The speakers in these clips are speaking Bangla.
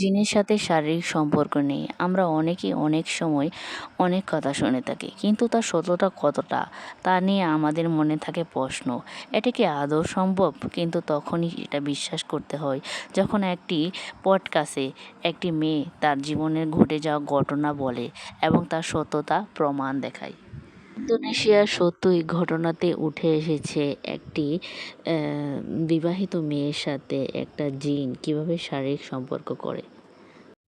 জিনের সাথে শারীরিক সম্পর্ক নেই। আমরা অনেকেই অনেক সময় অনেক কথা শুনে থাকি, কিন্তু তার সত্যতা কতটা তা নিয়ে আমাদের মনে থাকে প্রশ্ন। এটা কি আদৌ সম্ভব? কিন্তু তখনই এটা বিশ্বাস করতে হয়, যখন একটি পডকাস্টে একটি মেয়ে তার জীবনের ঘটে যাওয়া ঘটনা বলে এবং তার সত্যতা প্রমাণ দেখায়। ইন্দোনেশিয়ার সত্যই ঘটনাতে উঠে এসেছে একটি বিবাহিত মেয়ের সাথে একটা জিন কীভাবে শারীরিক সম্পর্ক করে?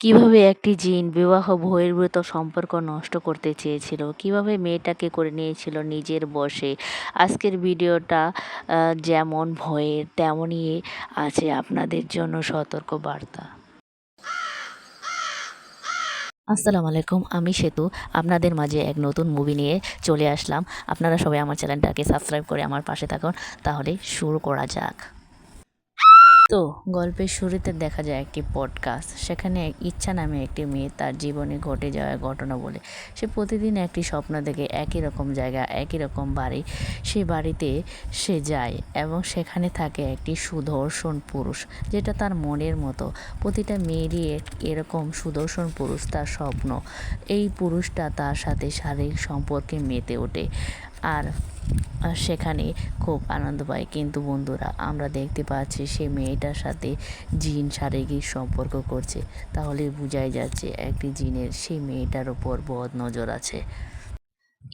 কীভাবে একটি জিন বিবাহ, বহির্ভূত সম্পর্ক নষ্ট করতে চেয়েছিল? কীভাবে মেয়েটাকে করে নিয়েছিল নিজের বসে? আজকের ভিডিওটা যেমন ভয়ের, তেমনই আছে আপনাদের জন্য সতর্ক বার্তা। আসসালামু আলাইকুম, আমি সেতু। আপনাদের মাঝে এক নতুন মুভি নিয়ে চলে আসলাম। আপনারা সবাই আমার চ্যানেলটাকে সাবস্ক্রাইব করে আমার পাশে থাকুন। তাহলে শুরু করা যাক। তো? গল্পের শুরুতে দেখা যায় একটি পডকাস্ট সেখানে ইচ্ছা নামে একটি মেয়ে তার জীবনে ঘটে যাওয়া ঘটনা বলে সে প্রতিদিন একটি স্বপ্ন দেখে একই রকম জায়গা, একই রকম বাড়ি সেই বাড়িতে সে যায় এবং সেখানে থাকে একটি সুদর্শন পুরুষ, যেটা তার মনের মতো। প্রতিটা মেয়েরই এরকম সুদর্শন পুরুষ তার স্বপ্ন। এই পুরুষটা তার সাথে শারীরিক সম্পর্কে মেতে ওঠে। আর সেখানে খুব আনন্দ পায়। কিন্তু বন্ধুরা, আমরা দেখতে পাচ্ছি সে মেয়েটার সাথে জিন শারীরিক সম্পর্ক করছে। তাহলে বোঝাই যাচ্ছে একটি জিনের, সেই মেয়েটার ওপর বদ নজর আছে।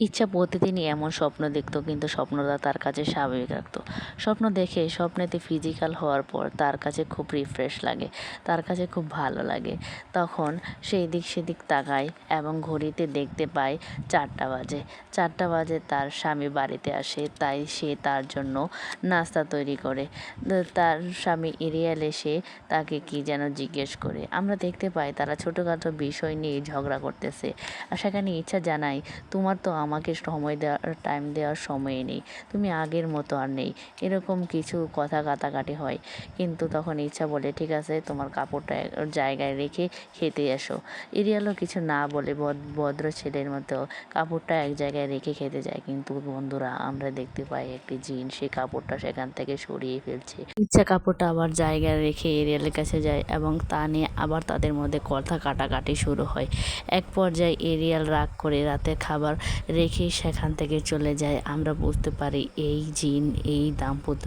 ইচ্ছা প্রতিদিনই এমন স্বপ্ন দেখত, কিন্তু স্বপ্নটা তার কাছে স্বাভাবিক রাখত। স্বপ্ন দেখে, স্বপ্নেতে ফিজিক্যাল হওয়ার পর তার কাছে খুব রিফ্রেশ লাগে, তার কাছে খুব ভালো লাগে। তখন সেই দিক সেদিক তাকায় এবং ঘড়িতে দেখতে পায় চারটা বাজে। চারটা বাজে তার স্বামী বাড়িতে আসে, তাই সে তার জন্য নাস্তা তৈরি করে। তার স্বামী এরিয়াল এসে তাকে কি যেন জিজ্ঞেস করে। আমরা দেখতে পাই তারা ছোটোখাটো বিষয় নিয়ে ঝগড়া করতেছে। আর সেখানে ইচ্ছা জানাই তোমার তো আমাকে সময় দেওয়ার টাইম দেওয়ার সময় নেই। তুমি আগের মতো আর নেই। এরকম কিছু কথা কাটাকাটি হয়। কিন্তু তখন ইচ্ছা বলে, ঠিক আছে, তোমার কাপড়টা জায়গায় রেখে খেতে এসো। এরিয়ালও কিছু না বলে ভদ্র ছেলের মতো কাপড়টা এক জায়গায় রেখে খেতে যায়। কিন্তু বন্ধুরা, আমরা দেখতে পাই একটি জিন সেই কাপড়টা সেখান থেকে সরিয়ে ফেলছে। ইচ্ছা কাপড়টা আবার জায়গায় রেখে এরিয়ালের কাছে যায় এবং তা নিয়ে আবার তাদের মধ্যে কথা কাটাকাটি শুরু হয়। এক পর্যায়ে এরিয়াল রাগ করে রাতে খাবার রেখে সেখান থেকে চলে যায়। আমরা বুঝতে পারি এই জিন, এই দাম্পত্য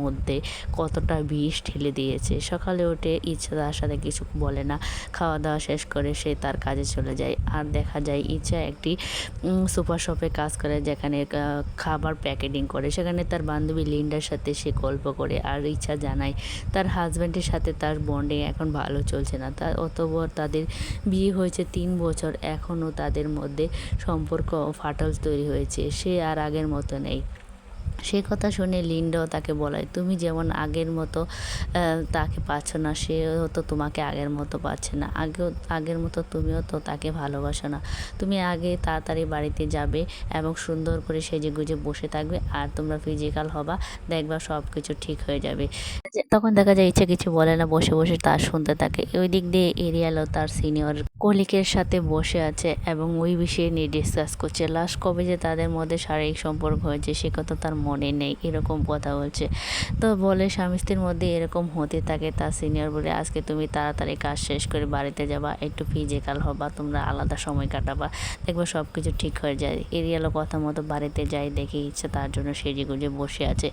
মধ্যে কতটা বিষ ঠেলে দিয়েছে। সকালে উঠে ইচ্ছা সাথে কিছু বলে না। খাওয়া দাওয়া শেষ করে সে তার কাজে চলে যায়। আর দেখা যায় ইচ্ছা একটি সুপার শপে কাজ করে যেখানে খাবার প্যাকেটিং করে। সেখানে তার বান্ধবী লিন্ডার সাথে সে গল্প করে আর ইচ্ছা জানায় তার হাজব্যান্ডের সাথে তার বন্ডিং এখন ভালো চলছে না। তার অতবর তাদের বিয়ে হয়েছে তিন বছর। এখনও তাদের মধ্যে সম্পর্ক ফাটল তৈরি হয়েছে, সে আর আগের মতো নেই। সে কথা শুনে লিন্ডাও তাকে বলায় তুমি যেমন আগের মতো তাকে পাচ্ছ না, সেও তো তোমাকে আগের মতো পাচ্ছে না। আগেও, আগের মতো তুমিও তো তাকে ভালোবাসো না। তুমি আগে তাড়াতাড়ি বাড়িতে যাবে এবং সুন্দর করে সেজে গুজে বসে থাকবে, আর তোমরা ফিজিক্যাল হবা, দেখবা সব কিছু ঠিক হয়ে যাবে। তখন দেখা যায় ইচ্ছে কিছু বলে না, বসে বসে তার শুনতে থাকে। ওই দিক দিয়ে এরিয়ালও তার সিনিয়র কলিকের সাথে বসে আছে এবং ওই বিষয়ে নিয়ে ডিসকাস করছে। লাস্ট কবে যে তাদের মধ্যে শারীরিক সম্পর্ক হয়েছে, সে কথা তার মনে নেই, এরকম কথা বলছে। তো বলে স্বামী স্ত্রীর মধ্যে এরকম হতে থাকে তার সিনিয়র বলে, আজকে তুমি তাড়াতাড়ি কাজ শেষ করে বাড়িতে যাবা, একটু ফিজিক্যাল হবা, তোমরা আলাদা সময় কাটাবা, দেখবে সব কিছু ঠিক হয়ে যায়। এরিয়ালও কথা মতো বাড়িতে যাই দেখে ইচ্ছে তার জন্য সেজে গুজে বসে আছে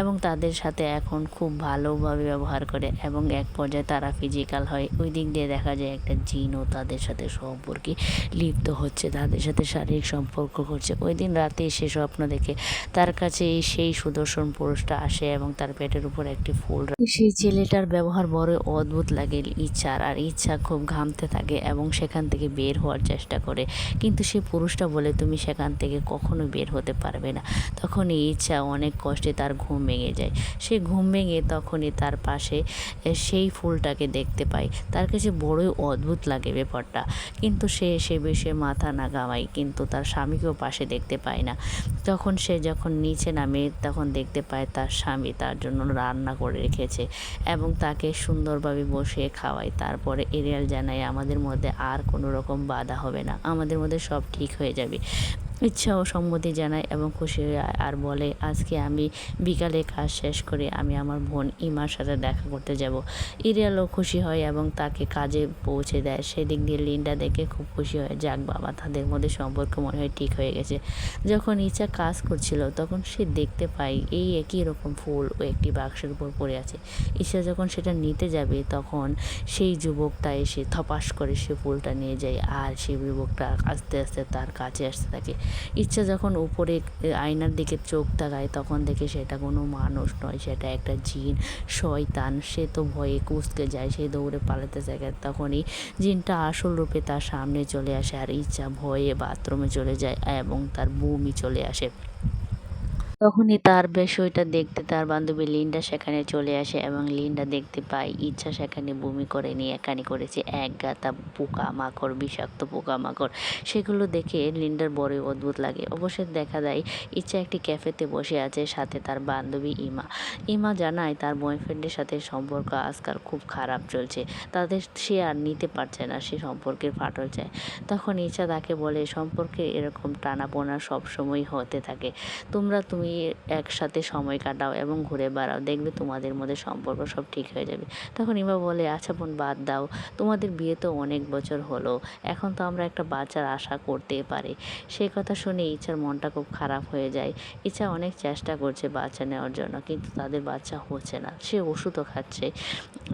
এবং তাদের সাথে এখন খুব ভালোভাবে ব্যবহার করে এবং এক পর্যায়ে তারা ফিজিক্যাল হয়। ওই দিক দিয়ে দেখা যায় একটা জিনও তাদের সাথে সম্পর্কে লিপ্ত হচ্ছে, তাদের সাথে শারীরিক সম্পর্ক করছে ওই দিন রাতে সে স্বপ্ন দেখে তার কাছে সেই সুদর্শন পুরুষটা আসে এবং তার পেটের উপর একটি ফুল সেই ছেলেটার ব্যবহার বড় অদ্ভুত লাগে, ইচ্ছার, আর ইচ্ছা খুব ঘামতে থাকে এবং সেখান থেকে বের হওয়ার চেষ্টা করে। কিন্তু সেই পুরুষটা বলে, তুমি সেখান থেকে কখনো বের হতে পারবে না। তখন এই ইচ্ছা অনেক কষ্টে তার ঘুম ভেঙে যায়। সে ঘুম ভেঙে তখনই তার পাশে সেই ফুলটাকে দেখতে পায় তার কাছে বড়ই অদ্ভুত লাগে ব্যাপারটা। কিন্তু সে সে বেশে মাথা না গামায় কিন্তু তার স্বামীকেও পাশে দেখতে পায় না। তখন সে যখন নিচে নামে, তখন দেখতে পায় তার স্বামী তার জন্য রান্না করে রেখেছে এবং তাকে সুন্দরভাবে বসিয়ে খাওয়ায়। তারপরে এরিয়াল জানায়, আমাদের মধ্যে আর কোনো রকম বাধা হবে না। আমাদের মধ্যে সব ঠিক হয়ে যাবে। ইচ্ছা ও সম্মতি জানায় এবং খুশি হয়ে আর বলে, আজকে আমি বিকালে কাজ শেষ করে আমি আমার বোন ইমার সাথে দেখা করতে যাব। ইরিয়ালও খুশি হয় এবং তাকে কাজে পৌঁছে দেয়। সেদিক দিয়ে লিন্ডা দেখে খুব খুশি হয়। যাক বাবা, তাদের মধ্যে সম্পর্ক মনে হয় ঠিক হয়ে গেছে। যখন ইচ্ছা কাজ করছিল, তখন সে দেখতে পায় এই একই রকম ফুল ও একটি বাক্সের উপর পড়ে আছে। ইচ্ছা যখন সেটা নিতে যাবে, তখন সেই যুবকটা এসে থপাস করে সে ফুলটা নিয়ে যায় আর সেই যুবকটা আস্তে আস্তে তার কাছে আসতে থাকে। ইচ্ছা যখন উপরে আয়নার দিকে চোখ তাকায়, তখন দেখে সেটা কোনো মানুষ নয়, সেটা একটা জিন, শয়তান। সে তো ভয়ে কুচকে যায়, সে দৌড়ে পালাতে থাকে, তখনই জিনটা আসল রূপে তার সামনে চলে আসে, আর ইচ্ছা ভয়ে বাথরুমে চলে যায় এবং তার বমি চলে আসে। তখনই তার বিষয়টা দেখতে তার বান্ধবী লিন্ডা সেখানে চলে আসে এবং লিন্ডা দেখতে পায়, ইচ্ছা সেখানে বমি করে নিয়ে একানি করেছে, এক গাতা পোকা মাকড় বিষাক্ত পোকা মাকড় সেগুলো দেখে লিন্ডার বড়ই অদ্ভুত লাগে। অবশ্যই দেখা যায় ইচ্ছা একটি ক্যাফেতে বসে আছে, সাথে তার বান্ধবী ইমা। ইমা জানায় তার বয়ফ্রেন্ডের সাথে সম্পর্ক আজকাল খুব খারাপ চলছে। তাদের সে আর নিতে পারছে না, সে সম্পর্কের ফাটল চায়। তখন ইচ্ছা তাকে বলে, সম্পর্কে এরকম টানাপোনা সবসময় হতে থাকে। তোমরা তুমি একসাথে সময় কাটাও এবং ঘুরে বেড়াও। দেখবে তোমাদের মধ্যে সম্পর্ক সব ঠিক হয়ে যাবে। তখন ইমা বলে আচ্ছা বোন, বাদ দাও। তোমাদের বিয়ে তো অনেক বছর হলো। এখন তো আমরা একটা বাচ্চার আশা করতে পারি। সেই কথা শুনে ইচ্ছার মনটা খুব খারাপ হয়ে যায়। ইচ্ছা অনেক চেষ্টা করছে বাচ্চা নেওয়ার জন্য, কিন্তু তাদের বাচ্চা হচ্ছে না। সে ওষুধও খাচ্ছে,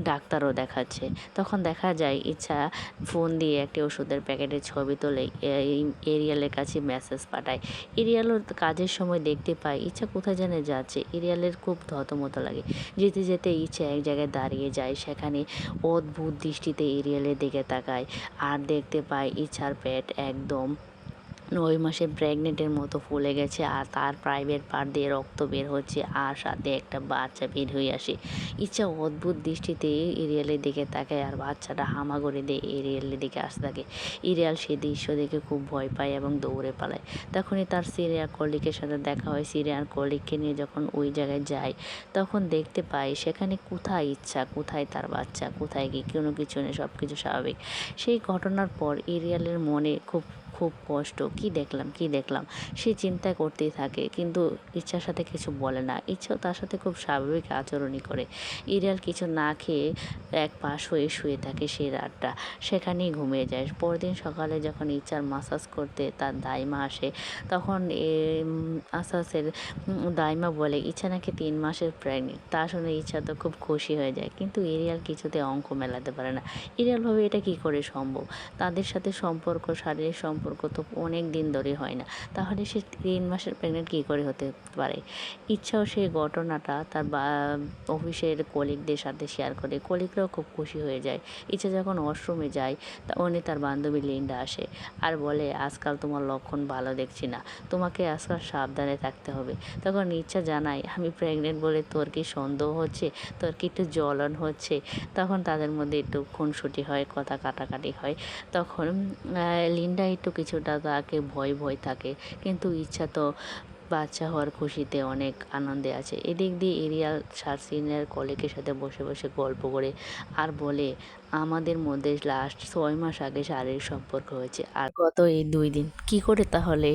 ডাক্তারও দেখাচ্ছে। তখন দেখা যায়, ইচ্ছা ফোন দিয়ে একটি ওষুধের প্যাকেটের ছবি তোলে এরিয়ালের কাছে মেসেজ পাঠায়। এরিয়ালও কাজের সময় দেখতে পায় ইচ্ছা কোথায় যেন যাচ্ছে। এরিয়ালের খুব ধতমতো লাগে। যেতে যেতে ইচ্ছা এক জায়গায় দাঁড়িয়ে যায়, সেখানে অদ্ভুত দৃষ্টিতে এরিয়ালের দিকে তাকায়। আর দেখতে পায় ইচ্ছার পেট একদম নয় মাসে প্রেগনেন্টের মতো ফুলে গেছে আর তার প্রাইভেট পার্ট দিয়ে রক্ত বের হচ্ছে আর সাথে একটা বাচ্চা বের হয়ে আসে। ইচ্ছা অদ্ভুত দৃষ্টিতে এরিয়ালের দিকে তাকায় আর বাচ্চাটা হামাগুড়ি দিয়ে এরিয়ালের দিকে আসতে থাকে। এরিয়াল সে দৃশ্য দেখে খুব ভয় পায় এবং দৌড়ে পালায়। তখনই তার সিরিয়ার কলিকের সাথে দেখা হয়। সিরিয়ার কলিককে নিয়ে যখন ওই জায়গায় যায়, তখন দেখতে পায় সেখানে কোথায় ইচ্ছা, কোথায় তার বাচ্চা, কোথায় কি কোনো কিছু নেই সব কিছু স্বাভাবিক। সেই ঘটনার পর এরিয়ালের মনে খুব খুব কষ্ট। কি দেখলাম কি দেখলাম? সে চিন্তা করতেই থাকে, কিন্তু ইচ্ছার সাথে কিছু বলে না। ইচ্ছাও তার সাথে খুব স্বাভাবিক আচরণই করে। ইরিয়াল কিছু না খেয়ে এক পাশ হয়ে শুয়ে থাকে সেই রাতটা। সেখানেই ঘুমিয়ে যায়। পরদিন সকালে যখন ইচ্ছার মাসাজ করতে তার দাইমা আসে, তখন এ আসাসের দাইমা বলে, ইচ্ছা নাকি তিন মাসের প্রেগনেন্ট? তা শুনে ইচ্ছা তো খুব খুশি হয়ে যায়, কিন্তু এরিয়াল কিছুতে অঙ্ক মেলাতে পারে না। এরিয়াল ভাবে এটা কি করে সম্ভব? তাদের সাথে সম্পর্ক, শারীরিক সম্পর্ক তো অনেক দিন ধরে হয় না। তাহলে সে তিন মাসের প্রেগনেন্ট কী করে হতে পারে? ইচ্ছাও সেই ঘটনাটা তার বা, অফিসের কলিগদের সাথে শেয়ার করে। কলিগরাও খুব খুশি হয়ে যায়। ইচ্ছা যখন ওয়াশরুমে যায় উনি তার বান্ধবী লিন্ডা আসে আর বলে, আজকাল তোমার লক্ষণ ভালো দেখছি না। তোমাকে আজকাল সাবধানে থাকতে হবে। তখন ইচ্ছা জানায়, আমি প্রেগনেন্ট বলে তোর কি সন্দেহ হচ্ছে? তোর কি একটু জ্বলন হচ্ছে? তখন তাদের মধ্যে একটু খুনসুটি হয়, কথা কাটাকাটি হয়। তখন লিন্ডা একটু কিছুটা তাকে ভয় ভয় থাকে। কিন্তু ইচ্ছা তো বাচ্চা হওয়ার খুশিতে অনেক আনন্দে আছে। এদিক দিয়ে এরিয়াল সার্সিনের কলেকের সাথে বসে বসে গল্প করে আর বলে, আমাদের মধ্যে লাস্ট ছয় মাস আগে শারীরিক সম্পর্ক হয়েছে। আর গত এই দুই দিন কি করে তাহলে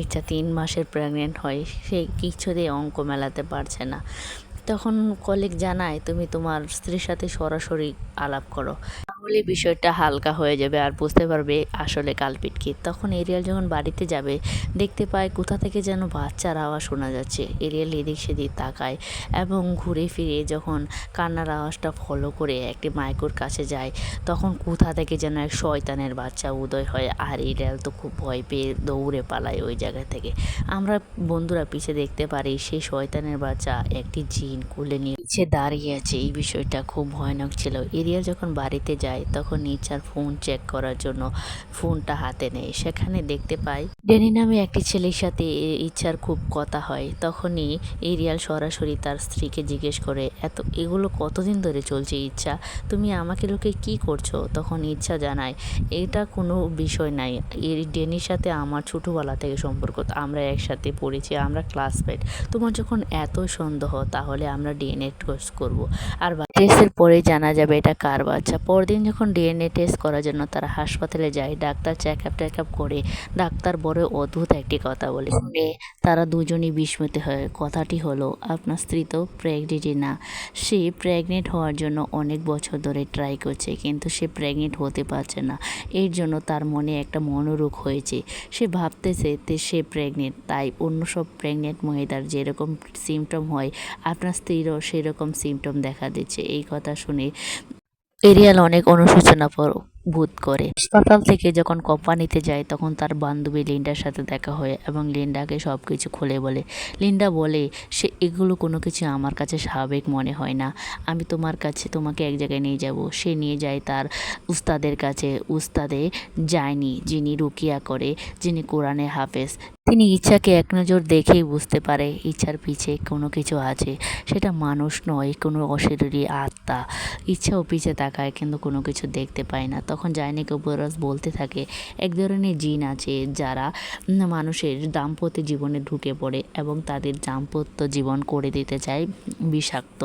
ইচ্ছা তিন মাসের প্রেগনেন্ট হয়? সে কিছুতেই অঙ্ক মেলাতে পারছে না। তখন কলিগ জানায়, তুমি তোমার স্ত্রীর সাথে সরাসরি আলাপ করো। তাহলে বিষয়টা হালকা হয়ে যাবে আর বুঝতে পারবে আসলে কালপিট কি। তখন এরিয়াল যখন বাড়িতে যাবে, দেখতে পায় কোথা থেকে যেন বাচ্চার আওয়াজ শোনা যাচ্ছে। এরিয়াল এদিক সেদিক তাকায় এবং ঘুরে ফিরে যখন কান্নার আওয়াজটা ফলো করে একটি মাইকোর কাছে যায়, তখন কোথা থেকে যেন এক শয়তানের বাচ্চা উদয় হয়। আর এরিয়াল তো খুব ভয় পেয়ে দৌড়ে পালায় ওই জায়গা থেকে। আমরা বন্ধুরা পিছে দেখতে পারি সেই শয়তানের বাচ্চা একটি জিন কুলে নিয়ে দাঁড়িয়ে আছে। এই বিষয়টা খুব ভয়ানক ছিল। এরিয়া যখন বাড়িতে যায় তখন ইচ্ছার ফোন চেক করার জন্য ফোনটা হাতে নেয়। সেখানে দেখতে পাই, ডেনি নামে একটি ছেলের সাথে ইচ্ছার খুব কথা হয়। তখনই এরিয়াল সরাসরি তার স্ত্রীকে জিজ্ঞেস করে, এত, এগুলো কতদিন ধরে চলছে ইচ্ছা? তুমি আমাকে লোকে কি করছ? তখন ইচ্ছা জানায়, এটা কোনো বিষয় নাই। এর, ডেনির সাথে আমার ছোটোবেলা থেকে সম্পর্ক। আমরা একসাথে পড়েছি, আমরা ক্লাসমেট তোমার যখন এত সন্দেহ, তাহলে আমরা ডিএনএ টেস্ট করব। আর টেস্টের পরে জানা যাবে এটা কার বাচ্চা। পরদিন যখন ডিএনএ টেস্ট করার জন্য তারা হাসপাতালে যায়, doctor check up take up করে, ডাক্তার বড় অদ্ভুত একটি কথা বলে। শুনে তারা দুজনই বিস্মিত হয়, কথাটি হলো, আপনার স্ত্রী তো প্রেগনেন্টই না। সে প্রেগনেন্ট হওয়ার জন্য অনেক বছর ধরে ট্রাই করছে, কিন্তু সে প্রেগনেন্ট হতে পারছে না। এর জন্য তার মনে একটা মনোরোগ হয়েছে। সে ভাবতেছে যে সে প্রেগনেন্ট তাই অন্য সব প্রেগনেন্ট মহিলার যেরকম সিমটম হয়, আপনার স্ত্রীরও সেরকম সিমটম দেখা দিচ্ছে। এই কথা শুনে এরিয়াল অনেক অনুশোচনা পর- বোধ করে। হাসপাতাল থেকে যখন কোম্পানিতে যায়, তখন তার বান্ধবী লিন্ডার সাথে দেখা হয় এবং লিন্ডাকে সব কিছু খুলে বলে। লিন্ডা বলে, সে এগুলো কোনো কিছু আমার কাছে স্বাভাবিক মনে হয় না। আমি তোমার কাছে, তোমাকে এক জায়গায় নিয়ে যাব। সে নিয়ে যায় তার উস্তাদের কাছে। উস্তাদে যায়নি, যিনি রুকিয়া করে, যিনি কোরআনে হাফেজ। তিনি ইচ্ছাকে এক নজর দেখেই বুঝতে পারে, ইচ্ছার পিছে কোনো কিছু আছে। সেটা মানুষ নয়, কোনো অশরীরী আত্মা। ইচ্ছাও পিছে তাকায়, কিন্তু কোনো কিছু দেখতে পায় না। তখন জায়নি কবরাজ বলতে থাকে। এক ধরনের জিন আছে যারা মানুষের দাম্পত্য জীবনে ঢুকে পড়ে এবং তাদের দাম্পত্য জীবন করে দিতে চায় বিষাক্ত।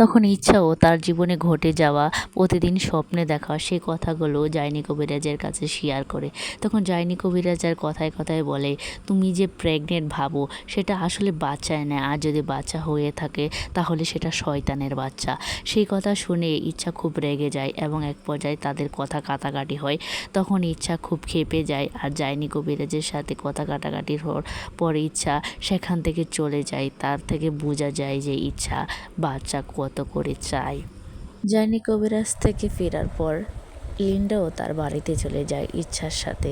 তখন ইচ্ছাও তার জীবনে ঘটে যাওয়া, প্রতিদিন স্বপ্নে দেখা, সে কথাগুলো জাইনি কবিরাজের কাছে শেয়ার করে। তখন জাইনি কবিরাজার কথায় কথায় বলে, তুমি যে প্রেগনেন্ট ভাবো, সেটা আসলে বাচ্চায় নেয়। আর যদি বাচ্চা হয়ে থাকে, তাহলে সেটা শয়তানের বাচ্চা। সেই কথা শুনে ইচ্ছা খুব রেগে যায় এবং এক পর্যায়ে তাদের কথা কাটাকাটি হয়। তখন ইচ্ছা খুব খেপে যায় আর জাইনি কবিরাজের সাথে কথা কাটাকাটির হওয়ার পর ইচ্ছা সেখান থেকে চলে যায়। তার থেকে বোঝা যায় যে ইচ্ছা বাচ্চা কত করে চাই। জানি কবিরাজ থেকে ফেরার পর লিন্ডাও তার বাড়িতে চলে যায় ইচ্ছার সাথে।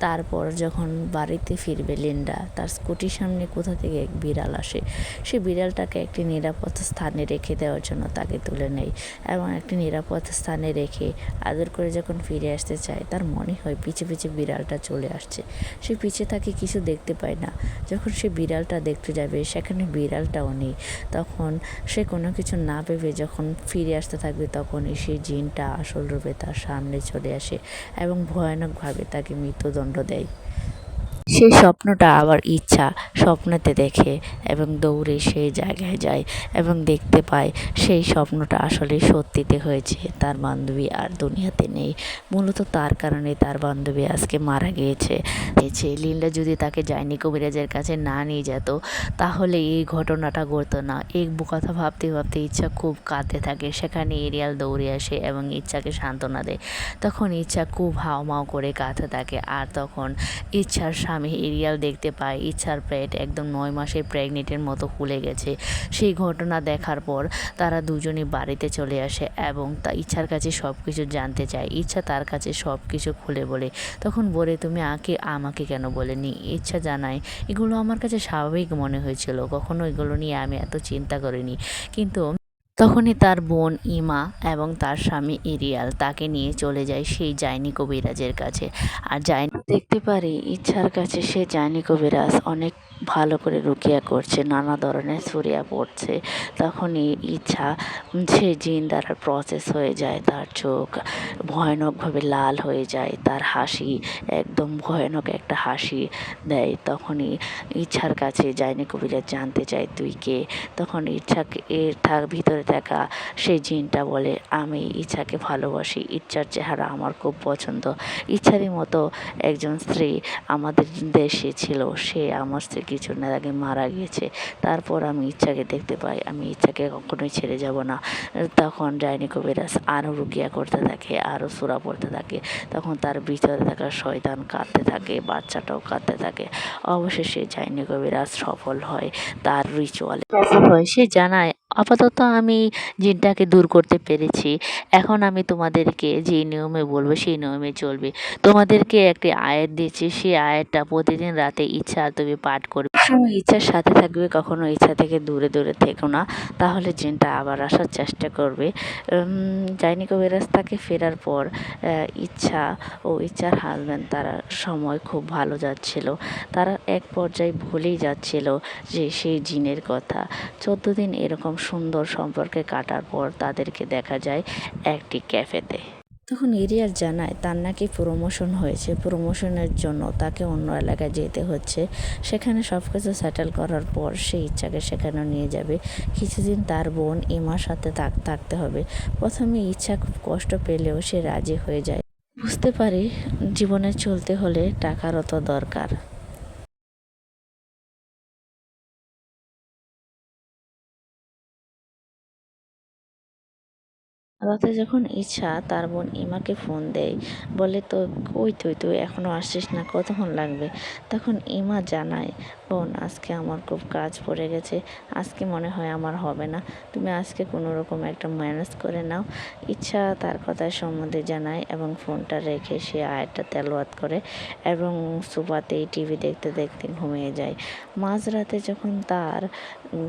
তারপর যখন বাড়িতে ফিরবে লিন্ডা, তার স্কুটির সামনে কোথা থেকে এক বিড়াল আসে? সে বিড়ালটাকে একটি নিরাপদ স্থানে রেখে দেওয়ার জন্য তাকে তুলে নেয় এবং একটি নিরাপদ স্থানে রেখে আদর করে যখন ফিরে আসতে চায়, তার মনে হয় পিছে পিছে বিড়ালটা চলে আসছে। সে পিছে তাকে কিছু দেখতে পায় না। যখন সে বিড়ালটা দেখতে যাবে, সেখানে বিড়ালটাও নেই। তখন সে কোনো কিছু না ভেবে যখন ফিরে আসতে থাকবে, তখনই সেই জিনটা আসল রূপে তার সামনে চলে আসে এবং ভয়ানকভাবে তাকে মৃত্যুদণ্ড দেয়। সেই স্বপ্নটা আবার ইচ্ছা স্বপ্নতে দেখে এবং দৌড়ে সেই জায়গায় যায় এবং দেখতে পায় সেই স্বপ্নটা আসলে সত্যিতে হয়েছে। তার বান্ধবী আর দুনিয়াতে নেই। মূলত তার কারণে তার বান্ধবী আজকে মারা গিয়েছে। গেছে লিন্ডা যদি তাকে যায়নি কবিরাজের কাছে না নিয়ে যেত, তাহলে এই ঘটনাটা ঘটতো না। এই কথা ভাবতে ভাবতে ইচ্ছা খুব কাঁদতে থাকে। সেখানে এরিয়াল দৌড়ে আসে এবং ইচ্ছাকে সান্ত্বনা দেয়। তখন ইচ্ছা খুব হাওমাও করে কাঁদতে থাকে। আর তখন ইচ্ছার স্বামী এরিয়াল দেখতে পাই। ইচ্ছার পেট একদম নয় মাসের প্রেগনেন্টের মতো খুলে গেছে। সেই ঘটনা দেখার পর তারা দুজনে বাড়িতে চলে আসে এবং তা ইচ্ছার কাছে সব কিছু জানতে চায়। ইচ্ছা তার কাছে সব কিছু খুলে বলে, তখন বলে তুমি আগে আমাকে কেন বলেনি? ইচ্ছা জানায়, এগুলো আমার কাছে স্বাভাবিক মনে হয়েছিল। কখনো এগুলো নিয়ে আমি এত চিন্তা করিনি। কিন্তু তখনই তার বোন ইমা এবং তার স্বামী ইরিয়াল তাকে নিয়ে চলে যায় সেই জাইনি কবিরাজের কাছে। আর জাইনি দেখতে পারি ইচ্ছার কাছে সে জাইনি কবিরাজ অনেক ভালো করে রুকিয়া করছে, নানা ধরনের সুরিয়া পড়ছে। তখনই ইচ্ছা, সে জিন দ্বারা প্রসেস হয়ে যায়, তার চোখ ভয়ানকভাবে লাল হয়ে যায়, তার হাসি একদম ভয়ানক একটা হাসি দেয়। তখনই ইচ্ছার কাছে যায়নি কবিরাজ জানতে চায়, তুই কে? তখন ইচ্ছাকে এর ভিতরে থাকা সেই জিনটা বলে, আমি ইচ্ছাকে ভালোবাসি। ইচ্ছার চেহারা আমার খুব পছন্দ। ইচ্ছারই মতো একজন স্ত্রী আমাদের দেশে ছিল, সে আমার স্ত্রী কিছু না আগে মারা গিয়েছে। তারপর আমি ইচ্ছাকে দেখতে পাই, আমি ইচ্ছাকে কখনোই ছেড়ে যাব না। তখন যায়নি কবিরাজ আরও রুকিয়া করতে থাকে, আরও সুরা পড়তে থাকে। তখন তার ভিতরে থাকা শয়তান কাঁদতে থাকে, বাচ্চাটাও কাঁদতে থাকে। অবশেষে যায়নি কবিরাজ সফল হয় তার রিচুয়ালে সফল হয়, সে জানায় আপাতত আমি জিনটাকে দূর করতে পেরেছি। এখন আমি তোমাদেরকে যে নিয়মে বলব, সেই নিয়মে চলবে। তোমাদেরকে একটি আয়াত দিচ্ছি, সেই আয়াতটা প্রতিদিন রাতে ইচ্ছা তুমি পাঠ করবে। সময় ইচ্ছার সাথে থাকবে, কখনো ইচ্ছা থেকে দূরে দূরে থেকো না। তাহলে জিনটা আবার আসার চেষ্টা করবে। জাইনি কবিরাজ তাকে ফেরার পর ইচ্ছা ও ইচ্ছার হাজব্যান্ড তারা সময় খুব ভালো যাচ্ছিল। তারা এক পর্যায়ে ভুলেই যাচ্ছিল যে সেই জিনের কথা। চোদ্দ দিন এরকম সুন্দর সম্পর্কে কাটার পর তাদেরকে দেখা যায় একটি ক্যাফেতে। তখন এরিয়ার জানায়, তার নাকি প্রমোশন হয়েছে। প্রমোশনের জন্য তাকে অন্য এলাকায় যেতে হচ্ছে। সেখানে সব কিছু সেটেল করার পর সে ইচ্ছাকে সেখানে নিয়ে যাবে। কিছুদিন তার বোন ইমার সাথে থাক- থাকতে হবে। প্রথমে ইচ্ছা খুব কষ্ট পেলেও সে রাজি হয়ে যায়। বুঝতে পারি, জীবনে চলতে হলে টাকারও তো দরকার। রাতে যখন ইচ্ছা, তার বোন ইমাকে ফোন দেয়, বলে, তো, কই তুই? তুই এখনও আসছিস না, কতক্ষণ লাগবে? তখন ইমা জানায়, বোন, আজকে আমার খুব কাজ পড়ে গেছে, আজকে মনে হয় আমার হবে না। তুমি আজকে কোনো রকম একটা ম্যানেজ করে নাও। ইচ্ছা তার কথায় সম্বন্ধে জানায় এবং ফোনটা রেখে সে আয়টা তেলোয়াত করে এবং সোফাতেই টিভি দেখতে দেখতে ঘুমিয়ে যায়। মাঝরাতে যখন তার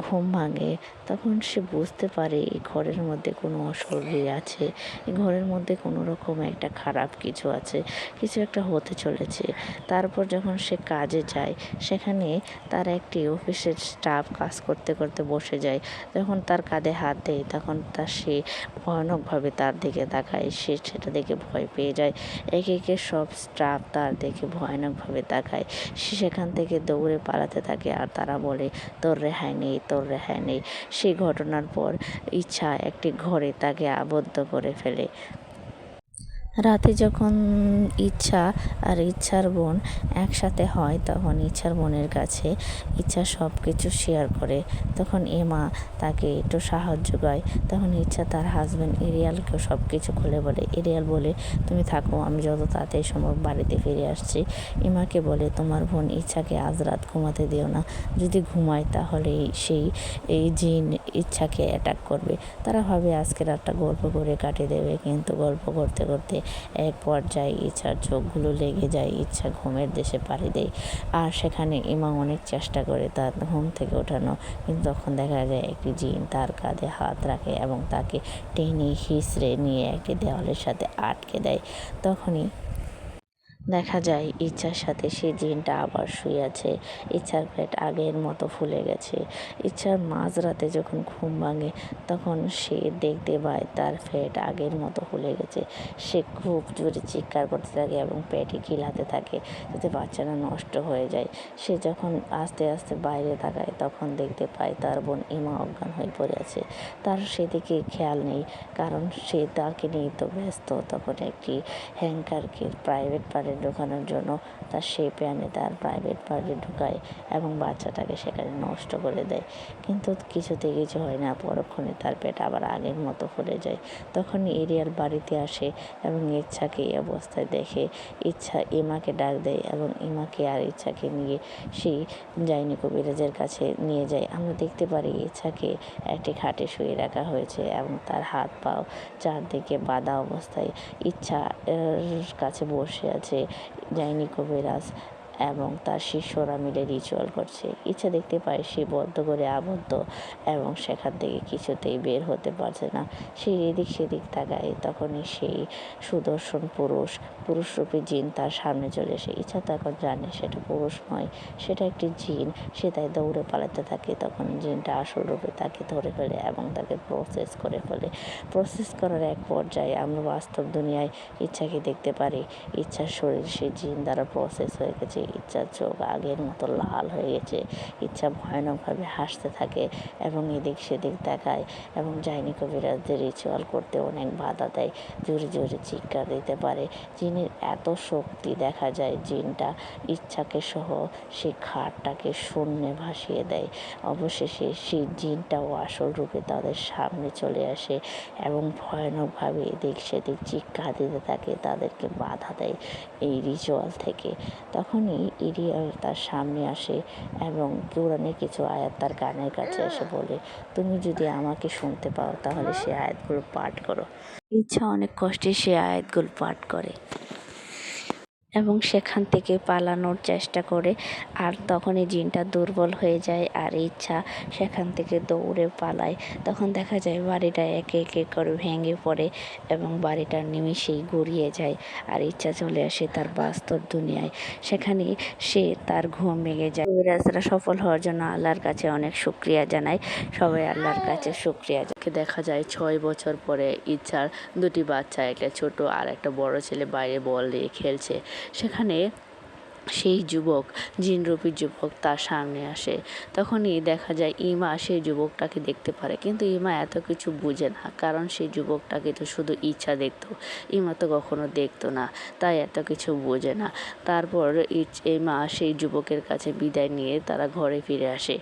ঘুম ভাঙে তখন সে বুঝতে পারে এই ঘরের মধ্যে কোনো অশরীরী আছে এই ঘরের মধ্যে কোনো রকম একটা খারাপ কিছু আছে, কিছু একটা হতে চলেছে। তারপর যখন সে কাজে যায়, সেখানে তার একটি অফিসের স্টাফ কাজ করতে করতে বসে যায়। যখন তার কাঁধে হাত দেয়, তখন তার সে ভয়ানকভাবে তার দিকে তাকায়, সে সেটা দেখে ভয় পেয়ে যায়। একে একে সব স্টাফ তার দেখে ভয়ানকভাবে তাকায়। সে সেখান থেকে দৌড়ে পালাতে থাকে আর তারা বলে, তোর রেহাই নেই, তোর রেহাই নেই। সেই ঘটনার পর ইচ্ছা একটি ঘরে তাকে আবদ্ধ করে ফেলে। রাতে যখন ইচ্ছা আর ইচ্ছার বোন একসাথে হয় তখন ইচ্ছার বোনের কাছে ইচ্ছা সব কিছু শেয়ার করে। তখন এমা তাকে একটু সাহায্য করে। তখন ইচ্ছা তার হাজব্যান্ড এরিয়ালকেও সব কিছু খুলে বলে, এরিয়াল বলে, তুমি থাকো, আমি যত তাড়াতাড়ি সম্ভব বাড়িতে ফিরে আসছি। ইমাকে বলে, তোমার বোন ইচ্ছাকে আজ রাত ঘুমাতে দিও না। যদি ঘুমায় তাহলে সেই, এই জিন ইচ্ছাকে অ্যাটাক করবে। তারা ভাবে, আজকে রাতটা গল্প করে কাটিয়ে দেবে, কিন্তু গল্প করতে করতে এক পর্যায়ে ইচ্ছার চোখগুলো লেগে যায়, ইচ্ছা ঘুমের দেশে পাড়ি দেয়। আর সেখানে ইমা অনেক চেষ্টা করে তার ঘুম থেকে ওঠানো, কিন্তু তখন দেখা যায় একটি জিন তার কাঁধে হাত রাখে এবং তাকে টেনে হিসড়ে নিয়ে একটি দেওয়ালের সাথে আটকে দেয়। তখনই দেখা যায় ইচ্ছার সাথে সে জিনটা আবার শুয়ে আছে ইচ্ছার পেট আগের মতো ফুলে গেছে। ইচ্ছার মাঝরাতে যখন ঘুম ভাঙে, তখন সে দেখতে পায় তার পেট আগের মতো ফুলে গেছে। সে খুব জোরে চিৎকার করতে থাকে এবং পেটে কিলাতে থাকে যাতে বাচ্চাটা নষ্ট হয়ে যায়। সে যখন আস্তে আস্তে বাইরে তাকায়, তখন দেখতে পায় তার বোন ইমা অজ্ঞান হয়ে পড়ে আছে। তার সেদিকে খেয়াল নেই, কারণ সে তাকে নিয়ে তো ব্যস্ত। তখন একটি হ্যাঙ্কারকে প্রাইভেট পার্টে ঢোকানোর জন্য তার সেই প্যানে তার প্রাইভেট পার্টে ঢুকায় এবং বাচ্চাটাকে সেখানে নষ্ট করে দেয়। কিন্তু কিছুতে কিছু হয় না, পরক্ষণে তার পেট আবার আগের মতো ফুলে যায়। তখন এরিয়ার বাড়িতে আসে এবং ইচ্ছাকে এই অবস্থায় দেখে। ইচ্ছা ইমাকে ডাক দেয় এবং ইমাকে আর ইচ্ছাকে নিয়ে সেই যায়নি কবিরাজের কাছে নিয়ে যায়। আমরা দেখতে পারি ইচ্ছাকে একটি খাটে শুয়ে রাখা হয়েছে এবং তার হাত পাও চারদিকে বাঁধা অবস্থায়। ইচ্ছা কাছে বসে আছে যায়নি কবিরাজ। এবং তার শিষ্যরা মিলে রিচুয়াল করছে। ইচ্ছা দেখতে পায় সে বদ্ধ করে আবদ্ধ এবং সেখান থেকে কিছুতেই বের হতে পারছে না। সে এদিক সেদিক তাকায়, তখনই সেই সুদর্শন পুরুষ পুরুষরূপী জিন তার সামনে চলে এসে ইচ্ছা তখন জানে সেটা পুরুষ নয়, সেটা একটি জিন। সে তাই দৌড়ে পালাতে থাকে, তখন জিনটা আসল রূপে তাকে ধরে ফেলে এবং তাকে প্রসেস করে ফেলে। প্রসেস করার এক পর্যায়ে আমরা বাস্তব দুনিয়ায় ইচ্ছাকে দেখতে পারি। ইচ্ছার শরীর সেই জিন দ্বারা প্রসেস হয়ে গেছে। ইচ্ছার চোখ আগের মতো লাল হয়ে গেছে। ইচ্ছা ভয়ানকভাবে হাসতে থাকে এবং এদিক সেদিক দেখায় এবং যাইনি কবিরাজদের রিচুয়াল করতে অনেক বাধা দেয়, জোরে জোরে চিৎকার দিতে পারে। জিনের এত শক্তি দেখা যায়, জিনটা ইচ্ছাকে সহ সেই খাটটাকে শূন্যে ভাসিয়ে দেয়। অবশেষে সেই জিনটাও আসল রূপে তাদের সামনে চলে আসে এবং ভয়ানকভাবে এদিক সেদিক চিৎকার দিতে থাকে, তাদেরকে বাধা দেয় এই রিচুয়াল থেকে। তখনই ইরিয়াল তার সামনে আসে এবং কোরআনের কিছু আয়াত তার কানের কাছে এসে বলে, তুমি যদি আমাকে শুনতে পাও তাহলে সে আয়াতগুলো পাঠ করো। ইচ্ছা, অনেক কষ্টে সে আয়াতগুলো পাঠ করে। এবং সেখান থেকে পালানোর চেষ্টা করে আর তখনই জিনটা দুর্বল হয়ে যায় আর ইচ্ছা সেখান থেকে দৌড়ে পালায়। তখন দেখা যায় বাড়িটা একে একে করে ভেঙে পড়ে এবং বাড়িটা নিমিষেই গড়িয়ে যায় আর ইচ্ছা চলে আসে তার বাস্তব দুনিয়ায়। সেখানে সে তার ঘুম ভেঙে যায়। কবিরাজরা সফল হওয়ার জন্য আল্লাহর কাছে অনেক শুক্রিয়া জানায় সবাই আল্লাহর কাছে শুক্রিয়া জানায় কে দেখা যায় ছয় বছর পরে ইচ্ছার দুটি বাচ্চা, একটা ছোট আর একটা বড় ছেলে বাইরে বল নিয়ে খেলছে। সেখানে সেই যুবক জিনরূপী যুবক তার সামনে আসে। তখনই দেখা যায় ইমা সেই যুবকটাকে দেখতে পারে। কিন্তু ইমা এত কিছু বুঝে না, কারণ সেই যুবকটাকে তো শুধু ইচ্ছা দেখতো। ইমা তো কখনো দেখতো না, তাই এত কিছু বোঝে না। তারপর ইমা সেই যুবকের কাছে বিদায় নিয়ে তারা ঘরে ফিরে আসে।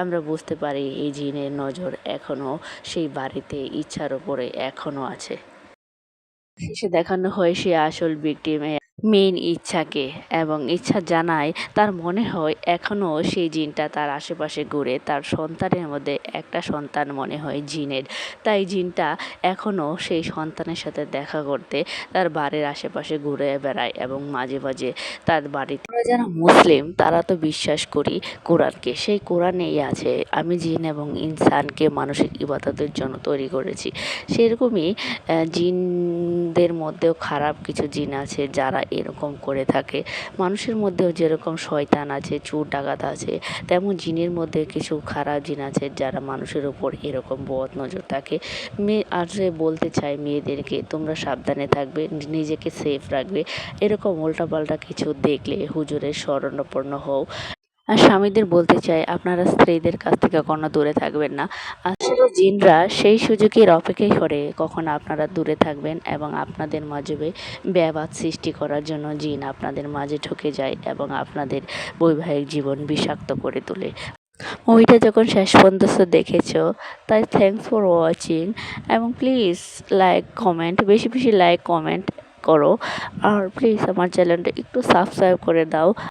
আমরা বুঝতে পারি এই জিনের নজর এখনও সেই বাড়িতে, ইচ্ছার ওপরে এখনও আছে। শেষে দেখানো হয় সে আসল ভিকটিমে মেইন ইচ্ছাকে এবং ইচ্ছা জানায় তার মনে হয় এখনও সেই জিনটা তার আশেপাশে ঘুরে তার সন্তানের মধ্যে একটা সন্তান মনে হয় জিনের। তাই জিনটা এখনও সেই সন্তানের সাথে দেখা করতে তার বাড়ির আশেপাশে ঘুরে বেড়ায় এবং মাঝে মাঝে তার বাড়িতে যারা মুসলিম, তারা তো বিশ্বাস করি কোরআনকে। সেই কোরআনেই আছে। আমি জিন এবং ইনসানকে মানসিক ইবাদতের জন্য তৈরি করেছি। সেরকমই জিনদের মধ্যেও খারাপ কিছু জিন আছে যারা এরকম করে থাকে। মানুষের মধ্যেও যেরকম শয়তান আছে, চোর, ডাকাত আছে, তেমন জিনের মধ্যে কিছু খারাপ জিন আছে যারা মানুষের ওপর এরকম বদ নজর থাকে। মেয়ে, আর বলতে চাই মেয়েদেরকে, তোমরা সাবধানে থাকবে, নিজেকে সেফ রাখবে। এরকম উল্টাপাল্টা কিছু দেখলে হুজুরের শরণাপন্ন হও। আর স্বামীদের বলতে চাই, আপনারা স্ত্রীদের কাছ থেকে কোনো দূরে থাকবেন না। আসলে জিনরা, সেই সুযোগের অপেক্ষাই করে কখন আপনারা দূরে থাকবেন এবং আপনাদের মাঝে ব্যাবাদ সৃষ্টি করার জন্য জিন আপনাদের মাঝে ঢুকে যায় এবং আপনাদের বৈবাহিক জীবন বিষাক্ত করে তোলে। মুভিটা যখন শেষ পর্যন্ত দেখেছ, তাই থ্যাংকস ফর ওয়াচিং এবং প্লিজ লাইক কমেন্ট বেশি বেশি লাইক কমেন্ট করো। আর প্লিজ আমার চ্যানেলটা একটু সাবস্ক্রাইব করে দাও।